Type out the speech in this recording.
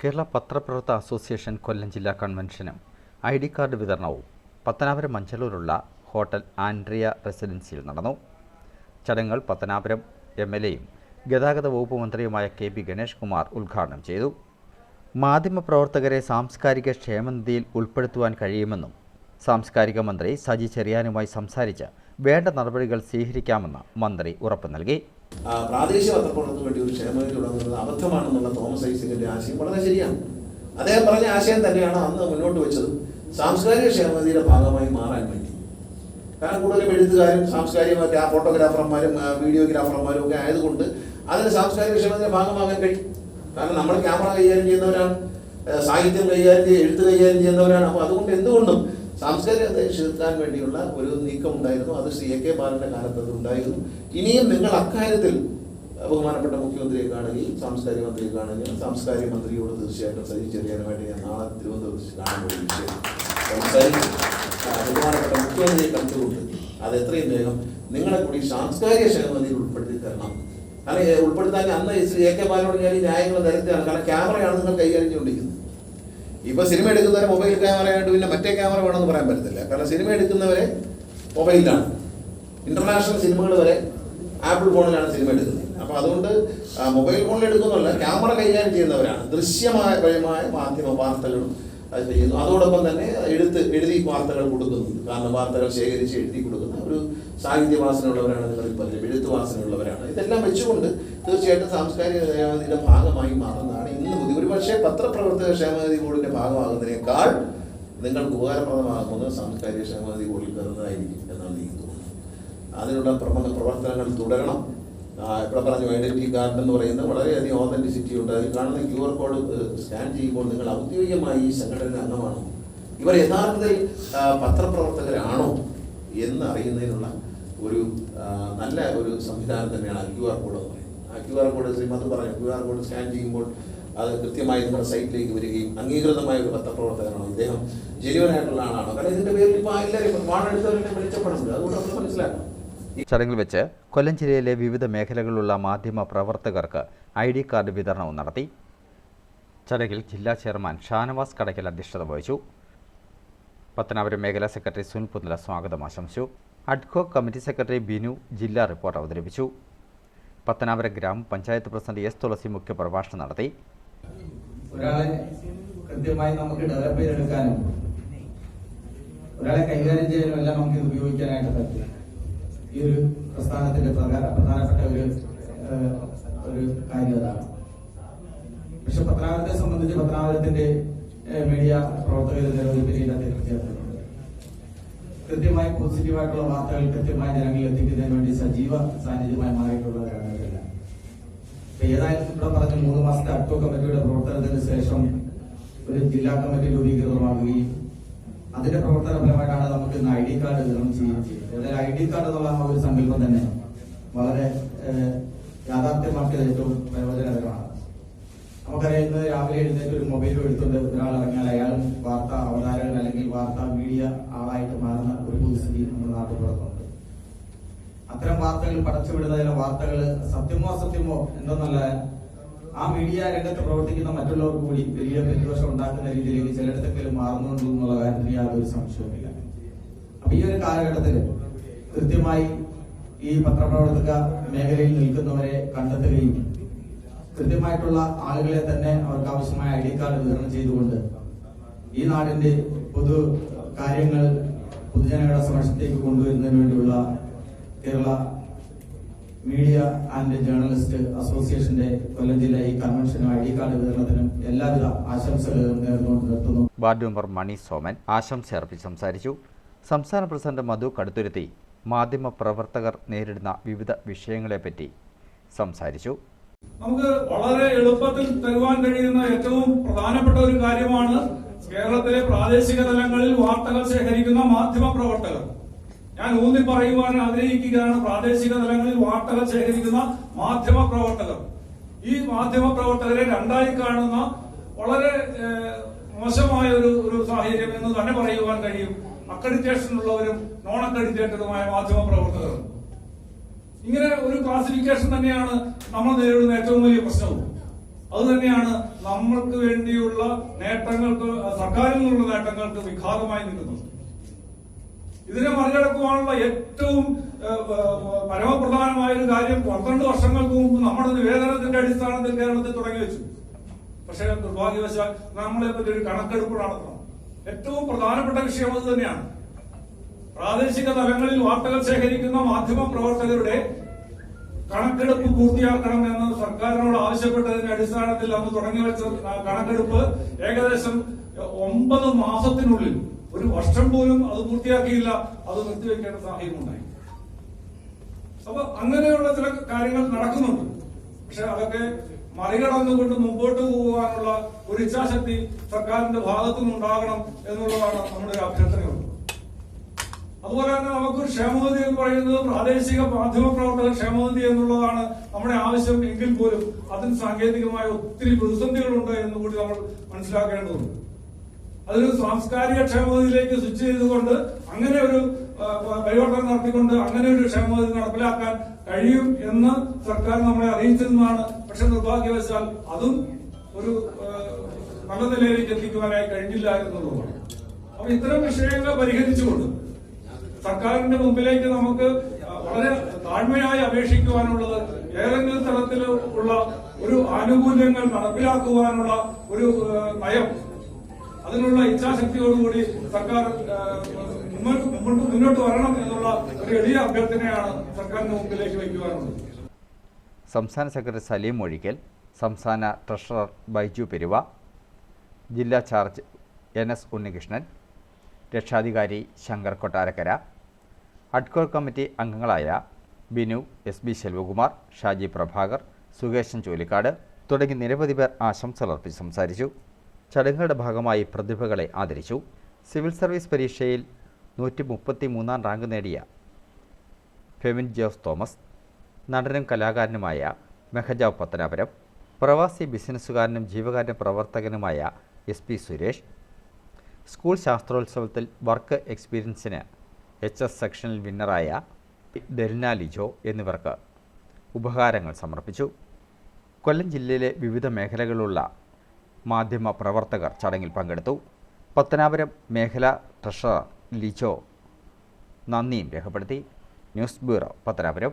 കേരള പത്രപ്രവർത്തക അസോസിയേഷൻ കൊല്ലം ജില്ലാ കൺവെൻഷനും I D card വിതരണവും പത്തനാപുരം മഞ്ചലൂരുള്ള ഹോട്ടൽ ആൻഡ്രിയ റെസിഡൻസിയിൽ നടന്നു. ചടങ്ങുകൾ പത്തനാപുരം എം എൽ എയും ഗതാഗത വകുപ്പ് മന്ത്രിയുമായ കെ പി ഗണേഷ് കുമാർ ഉദ്ഘാടനം ചെയ്തു. മാധ്യമപ്രവർത്തകരെ സാംസ്കാരിക ക്ഷേമനിധിയിൽ ഉൾപ്പെടുത്തുവാൻ കഴിയുമെന്നും സാംസ്കാരിക മന്ത്രി സജി ചെറിയാനുമായി സംസാരിച്ച് വേണ്ട നടപടികൾ സ്വീകരിക്കാമെന്ന് മന്ത്രി ഉറപ്പു നൽകി. പ്രാദേശിക പത്രപ്രവർത്തനത്തിന് വേണ്ടി ഒരു ക്ഷേമനിധി തുടങ്ങുന്നത് അബദ്ധമാണെന്നുള്ള തോമസ് ഐസിക്കിന്റെ ആശയം വളരെ ശരിയാണ്. അദ്ദേഹം പറഞ്ഞ ആശയം തന്നെയാണ് അന്ന് മുന്നോട്ട് വെച്ചത് സാംസ്കാരിക ക്ഷേമനിധിയുടെ ഭാഗമായി മാറാൻ വേണ്ടി. കാരണം കൂടുതലും എഴുത്തുകാരും സാംസ്കാരിക ആ ഫോട്ടോഗ്രാഫർമാരും വീഡിയോഗ്രാഫർമാരും ഒക്കെ ആയതുകൊണ്ട് അതിന് സാംസ്കാരിക ക്ഷേമത്തിന്റെ ഭാഗമാകാൻ കഴിയും. കാരണം നമ്മൾ ക്യാമറ കൈകാര്യം ചെയ്യുന്നവരാണ് സാഹിത്യം കൈകാര്യം ചെയ്യുക എഴുത്ത് കൈകാര്യം ചെയ്യുന്നവരാണ്. അപ്പോൾ അതുകൊണ്ട് എന്തുകൊണ്ടും സാംസ്കാരികത്തെ ക്ഷേർക്കാൻ വേണ്ടിയുള്ള ഒരു നീക്കം ഉണ്ടായിരുന്നു അത് സി എ കെ ബാലന്റെ കാലത്ത് അത് ഉണ്ടായിരുന്നു. ഇനിയും നിങ്ങൾ അക്കാര്യത്തിൽ ബഹുമാനപ്പെട്ട മുഖ്യമന്ത്രിയെ കാണുകയും സാംസ്കാരിക മന്ത്രിയെ കാണുകയും സാംസ്കാരിക മന്ത്രിയോട് തീർച്ചയായിട്ടും വേണ്ടി ഞാൻ നാളെ തിരുവനന്തപുരത്ത് കാണുമ്പോൾ ബഹുമാനപ്പെട്ട മുഖ്യമന്ത്രിയെ കണ്ടുകൊണ്ട് അത് എത്രയും വേഗം നിങ്ങളെ കൂടി സാംസ്കാരിക ക്ഷേമനിധിയിൽ ഉൾപ്പെടുത്തി തരണം ഏ, ഉൾപ്പെടുത്താൻ അന്ന് എ കെ ബാലനോട് ഞാൻ ഈ ന്യായങ്ങൾ നിരത്തിയാണ്. കാരണം ക്യാമറയാണ് നിങ്ങൾ കൈകാര്യം ചെയ്തുകൊണ്ടിരിക്കുന്നത്. ഇപ്പൊ സിനിമ എടുക്കുന്നവരെ മൊബൈൽ ക്യാമറ ആയിട്ട് പിന്നെ മറ്റേ ക്യാമറ വേണമെന്ന് പറയാൻ പറ്റത്തില്ല. കാരണം സിനിമ എടുക്കുന്നവരെ മൊബൈലിലാണ് ഇന്റർനാഷണൽ സിനിമകൾ വരെ ആപ്പിൾ ഫോണിലാണ് സിനിമ എടുക്കുന്നത്. അപ്പൊ അതുകൊണ്ട് മൊബൈൽ ഫോണിൽ എടുക്കുന്നതല്ല ക്യാമറ കൈകാര്യം ചെയ്യുന്നവരാണ്. ദൃശ്യമായ പരമായ മാധ്യമ വാർത്തകളും ചെയ്യുന്നു. അതോടൊപ്പം തന്നെ എഴുത്ത് എഴുതി വാർത്തകൾ കൊടുക്കുന്നുണ്ട് കാരണം വാർത്തകൾ ശേഖരിച്ച് എഴുതി കൊടുക്കുന്ന ഒരു സാഹിത്യ വാസനയുള്ളവരാണ് നിങ്ങളിൽ പലരും എഴുത്ത് വാസനയുള്ളവരാണ്. ഇതെല്ലാം വെച്ചുകൊണ്ട് തീർച്ചയായിട്ടും സാംസ്കാരിക ക്ഷേമനിധിയുടെ ഭാഗമായി മാറുന്നതാണ് ഇന്ന് പുതിയ. ഒരു പക്ഷേ പത്രപ്രവർത്തക ക്ഷേമനിധി ബോർഡിന്റെ ഭാഗമാകുന്നതിനേക്കാൾ നിങ്ങൾക്ക് ഉപകാരപ്രദമാകുന്നത് സാംസ്കാരിക ക്ഷേമനിധി ബോർഡിൽ കയറുന്നതായിരിക്കും എന്നാണ് എനിക്ക് തോന്നുന്നത്. അതിനുള്ള പ്രവർത്തനങ്ങൾ തുടരണം. ഇവിടെ പറഞ്ഞു ഐഡന്റിറ്റി കാർഡ് എന്ന് പറയുന്നത് വളരെയധികം ഓതന്റിസിറ്റി ഉണ്ട്. അതിൽ കാണുന്ന ക്യു ആർ കോഡ് സ്കാൻ ചെയ്യുമ്പോൾ നിങ്ങൾ ഔദ്യോഗികമായി ഈ സംഘടന അംഗമാണോ? ഇവർ യഥാർത്ഥത്തിൽ പത്രപ്രവർത്തകരാണോ എന്ന് അറിയുന്നതിനുള്ള ഒരു നല്ല ഒരു സംവിധാനം തന്നെയാണ് ക്യു ആർ കോഡ് എന്ന് പറയുന്നത്. ആ ക്യു ആർ കോഡ് ശ്രീമത് പറഞ്ഞു ക്യു ആർ കോഡ് സ്കാൻ ചെയ്യുമ്പോൾ അത് കൃത്യമായി നിങ്ങളുടെ സൈറ്റിലേക്ക് വരികയും അംഗീകൃതമായ ഒരു പത്രപ്രവർത്തകനാണോ. ഇദ്ദേഹം ജെന്യൂൻ ആയിട്ടുള്ള ആളാണോ. കാരണം ഇതിന്റെ പേരിൽ ഇപ്പോൾ എല്ലാവരും വാണെടുത്തവരെ വിളിച്ചപ്പെടുന്നുണ്ട്. അതുകൊണ്ട് നമ്മൾ മനസ്സിലാക്കണം ചടങ്ങിൽ വെച്ച് കൊല്ലം ജില്ലയിലെ വിവിധ മേഖലകളിലുള്ള മാധ്യമ പ്രവർത്തകർക്ക് ഐ ഡി കാർഡ് വിതരണവും നടത്തി. ചടങ്ങിൽ ജില്ലാ ചെയർമാൻ ഷാനവാസ് കടയ്ക്കൽ അധ്യക്ഷത വഹിച്ചു. പത്തനാപുരം മേഖലാ സെക്രട്ടറി സുനിൽ സ്വാഗതം ആശംസിച്ചു. അഡ്കോ കമ്മിറ്റി സെക്രട്ടറി ബിനു ജില്ലാ റിപ്പോർട്ട് അവതരിപ്പിച്ചു. പത്തനാപുരം ഗ്രാമപഞ്ചായത്ത് പ്രസിഡന്റ് എസ് തുളസി മുഖ്യപ്രഭാഷണം നടത്തി. ഒരാളെ കൃത്യമായി നമുക്ക് ഡെവലപ്പ് ചെയ്തെടുക്കാനും ഒരാളെ കൈകാര്യം ചെയ്യാനും എല്ലാം നമുക്ക് ഉപയോഗിക്കാനായിട്ട് പറ്റും. ഈ ഒരു പ്രസ്ഥാനത്തിന്റെ പ്രധാന- പ്രധാനപ്പെട്ട ഒരു ഒരു കാര്യം അതാണ്. പക്ഷെ പത്രാവരത്തെ സംബന്ധിച്ച് പത്രാവരത്തിന്റെ മീഡിയ പ്രവർത്തകർ നിരവധി പേര് ഇതിനകത്ത് എത്തിച്ചേർന്നിട്ടുണ്ട് കൃത്യമായി പോസിറ്റീവായിട്ടുള്ള വാർത്തകൾ കൃത്യമായി ജനങ്ങളിൽ എത്തിക്കുന്നതിന് വേണ്ടി സജീവ സാന്നിധ്യമായി മാറിയിട്ടുള്ളവരാണ് ഇവരെല്ലാം. ഏതായാലും ഇവിടെ പറഞ്ഞ മൂന്ന് മാസത്തെ അഡ്കോ കമ്മിറ്റിയുടെ പ്രവർത്തനത്തിന് ശേഷം ഒരു ജില്ലാ കമ്മിറ്റി രൂപീകൃതമാകുകയും അതിന്റെ പ്രവർത്തന ഫലമായിട്ടാണ് നമുക്ക് ഇന്ന് ഐ ഡി കാർഡ് വിതരണം ചെയ്യുന്നത് ഐ ഡി കാർഡ് എന്നുള്ള ആ ഒരു സങ്കല്പം തന്നെ വളരെ യാഥാർത്ഥ്യമാക്കിയത് ഏറ്റവും പ്രയോജനകരമാണ്. നമുക്കറിയാം ഇന്ന് രാവിലെ എഴുന്നേറ്റ് ഒരു മൊബൈലും എടുത്തുകൊണ്ട് ഒരാൾ ഇറങ്ങിയാൽ അയാളും വാർത്താ അവതാരകൻ അല്ലെങ്കിൽ വാർത്താ മീഡിയ ആളായിട്ട് മാറുന്ന ഒരു പൊതുസ്ഥിതി നമ്മുടെ നാട്ടിൽ പുറത്തുണ്ട്. അത്തരം വാർത്തകൾ പടച്ചുവിടുന്ന ചില വാർത്തകൾ സത്യമോ അസത്യമോ എന്തെന്നല്ല ആ മീഡിയ രംഗത്ത് പ്രവർത്തിക്കുന്ന മറ്റുള്ളവർക്ക് കൂടി വലിയ പ്രതിദോഷം ഉണ്ടാക്കുന്ന രീതിയിലേക്ക് ചിലയിടത്തെങ്കിലും മാറുന്നുണ്ടോ എന്നുള്ള കാര്യത്തിൽ യാതൊരു സംശയവുമില്ല അപ്പൊ ഈ ഒരു കാലഘട്ടത്തിൽ കൃത്യമായി ഈ പത്രപ്രവർത്തക മേഖലയിൽ നിൽക്കുന്നവരെ കണ്ടെത്തുകയും കൃത്യമായിട്ടുള്ള ആളുകളെ തന്നെ അവർക്ക് ആവശ്യമായ ഐ ഡി കാർഡ് വിതരണം ചെയ്തുകൊണ്ട് ഈ നാടിന്റെ പൊതു കാര്യങ്ങൾ പൊതുജനങ്ങളുടെ സമക്ഷത്തേക്ക് കൊണ്ടുവരുന്നതിന് വേണ്ടിയുള്ള കേരള മീഡിയ ആൻഡ് ജേർണലിസ്റ്റ് അസോസിയേഷന്റെ കൊല്ലം ജില്ല ഈ കൺവെൻഷനും ഐ ഡി കാർഡ് വിതരണത്തിനും എല്ലാവിധ ആശംസകളും നേർന്നുകൊണ്ട് നിർത്തുന്നു. വാർഡ് മെമ്പർ മണി സോമൻ ആശംസ അർപ്പിച്ച് സംസാരിച്ചു. സംസ്ഥാന പ്രസിഡന്റ് മധു കടുത്തുരുത്തി മാധ്യമ പ്രവർത്തകർ നേരിടുന്ന വിവിധ വിഷയങ്ങളെപ്പറ്റി സംസാരിച്ചു. നമുക്ക് വളരെ എളുപ്പത്തിൽ തരുവാൻ കഴിയുന്ന ഏറ്റവും പ്രധാനപ്പെട്ട ഒരു കാര്യമാണ് കേരളത്തിലെ പ്രാദേശിക തലങ്ങളിൽ വാർത്തകൾ ശേഖരിക്കുന്ന മാധ്യമ പ്രവർത്തകർ. ഞാൻ ഊന്നി പറയുവാൻ ആഗ്രഹിക്കുകയാണ്. പ്രാദേശിക തലങ്ങളിൽ വാർത്തകൾ ശേഖരിക്കുന്ന മാധ്യമ പ്രവർത്തകർ. ഈ മാധ്യമ പ്രവർത്തകരെ രണ്ടായി കാണുന്ന വളരെ മോശമായ ഒരു ഒരു സാഹചര്യം എന്ന് തന്നെ പറയുവാൻ കഴിയും. അക്രഡിറ്റേഷൻ ഉള്ളവരും നോൺ അക്രഡിറ്റേറ്റഡുമായ മാധ്യമ പ്രവർത്തകരും. ഇങ്ങനെ ഒരു ക്ലാസിഫിക്കേഷൻ തന്നെയാണ് നമ്മൾ നേരിടുന്ന ഏറ്റവും വലിയ പ്രശ്നവും. അത് തന്നെയാണ് നമ്മൾക്ക് വേണ്ടിയുള്ള നേട്ടങ്ങൾക്ക് സർക്കാരിൽ നിന്നുള്ള നേട്ടങ്ങൾക്ക് വിഘാതമായി നിൽക്കുന്നത്. ഇതിനെ മറികടക്കുവാനുള്ള ഏറ്റവും പരമപ്രധാനമായ ഒരു കാര്യം പന്ത്രണ്ട് വർഷങ്ങൾക്ക് മുമ്പ് നമ്മുടെ നിവേദനത്തിന്റെ അടിസ്ഥാനത്തിൽ കേരളത്തിൽ തുടങ്ങി വെച്ചു. പക്ഷേ നിർഭാഗ്യവശാൽ നമ്മളെ പറ്റി ഒരു കണക്കെടുപ്പ് നടത്തണം. ഏറ്റവും പ്രധാനപ്പെട്ട വിഷയം അത് തന്നെയാണ്. പ്രാദേശിക തലങ്ങളിൽ വാർത്തകൾ ശേഖരിക്കുന്ന മാധ്യമ പ്രവർത്തകരുടെ കണക്കെടുപ്പ് പൂർത്തിയാക്കണം എന്ന് സർക്കാരിനോട് ആവശ്യപ്പെട്ടതിന്റെ അടിസ്ഥാനത്തിൽ അന്ന് തുടങ്ങി വെച്ച കണക്കെടുപ്പ് ഏകദേശം ഒമ്പത് മാസത്തിനുള്ളിൽ ഒരു വർഷം പോലും അത് പൂർത്തിയാക്കിയില്ല അത് നിർത്തിവെക്കേണ്ട സാഹചര്യം ഉണ്ടായി അപ്പൊ അങ്ങനെയുള്ള ചില കാര്യങ്ങൾ നടക്കുന്നുണ്ട്. പക്ഷെ അതൊക്കെ മറികടന്നുകൊണ്ട് മുമ്പോട്ട് പോകാനുള്ള ഒരു ഇച്ഛാശക്തി സർക്കാരിന്റെ ഭാഗത്തു നിന്നുണ്ടാകണം എന്നുള്ളതാണ് നമ്മുടെ ഒരു അഭ്യർത്ഥനയുള്ളത് അതുപോലെ തന്നെ നമുക്കൊരു ക്ഷേമനിധി എന്ന് പറയുന്നത് പ്രാദേശിക മാധ്യമ പ്രവർത്തകർ ക്ഷേമനിധി എന്നുള്ളതാണ് നമ്മുടെ ആവശ്യം എങ്കിൽ പോലും അതിന് സാങ്കേതികമായ ഒത്തിരി പ്രതിസന്ധികളുണ്ട് എന്നുകൂടി നമ്മൾ മനസ്സിലാക്കേണ്ടതുണ്ട്. അതൊരു സാംസ്കാരിക ക്ഷേമനിധിയിലേക്ക് സ്വിച്ച് ചെയ്തുകൊണ്ട് അങ്ങനെ ഒരു പരിവർത്തനം നടത്തിക്കൊണ്ട് അങ്ങനെ ഒരു ക്ഷേമനിധി നടപ്പിലാക്കാൻ കഴിയും എന്ന് സർക്കാർ നമ്മളെ അറിയിച്ചിരുന്നതാണ് പക്ഷെ നിർഭാഗ്യവശാൽ അതും ഒരു നല്ല നിലയിലേക്ക് എത്തിക്കുവാനായി കഴിഞ്ഞില്ല എന്നുള്ളതാണ് അപ്പൊ ഇത്തരം വിഷയങ്ങൾ പരിഹരിച്ചുകൊണ്ട് സർക്കാരിന്റെ മുമ്പിലേക്ക് നമുക്ക് വളരെ താഴ്മയായി അപേക്ഷിക്കുവാനുള്ളത് ഏതെങ്കിലും തരത്തിൽ ഉള്ള ഒരു ആനുകൂല്യങ്ങൾ നടപ്പിലാക്കുവാനുള്ള ഒരു നയം അതിനുള്ള ഇച്ഛാശക്തിയോടുകൂടി സർക്കാർ മുന്നോട്ട് മുന്നോട്ട് വരണം എന്നുള്ള ഒരു എളിയ അഭ്യർത്ഥനയാണ് സർക്കാരിന്റെ മുമ്പിലേക്ക് വയ്ക്കുവാനുള്ളത്. സംസ്ഥാന സെക്രട്ടറി സലീം മൊഴിക്കൽ സംസ്ഥാന ട്രഷറർ ബൈജു പെരുവ ജില്ലാ ചാർജ് എൻ എസ് ഉണ്ണികൃഷ്ണൻ രക്ഷാധികാരി ശങ്കർ കൊട്ടാരക്കര അഡ്കോർ കമ്മിറ്റി അംഗങ്ങളായ ബിനു എസ് ബി ശെൽവകുമാർ ഷാജി പ്രഭാകർ സുകേശൻ ചൂലിക്കാട് തുടങ്ങി നിരവധി പേർ ആശംസകൾ അർപ്പിച്ച് സംസാരിച്ചു. ചടങ്ങുകളുടെ ഭാഗമായി പ്രതിഭകളെ ആദരിച്ചു. സിവിൽ സർവീസ് പരീക്ഷയിൽ നൂറ്റി മുപ്പത്തി മൂന്നാം റാങ്ക് നേടിയ ഫെമിൻ ജോസ് തോമസ് നടനും കലാകാരനുമായ മെഹജാവ് പത്തനാപുരം പ്രവാസി ബിസിനസ്സുകാരനും ജീവകാരുണ്യ പ്രവർത്തകനുമായ എസ് പി സുരേഷ് സ്കൂൾ ശാസ്ത്രോത്സവത്തിൽ വർക്ക് എക്സ്പീരിയൻസിന് എച്ച് എസ് സെക്ഷനിൽ വിന്നറായ ഡെൽന ലിജോ എന്നിവർക്ക് ഉപഹാരങ്ങൾ സമർപ്പിച്ചു. കൊല്ലം ജില്ലയിലെ വിവിധ മേഖലകളിലുള്ള മാധ്യമ പ്രവർത്തകർ ചടങ്ങിൽ പങ്കെടുത്തു. പത്തനാപുരം മേഖല ട്രഷറർ ലിജോ നന്ദിയും രേഖപ്പെടുത്തി. News bureau Pathanapuram.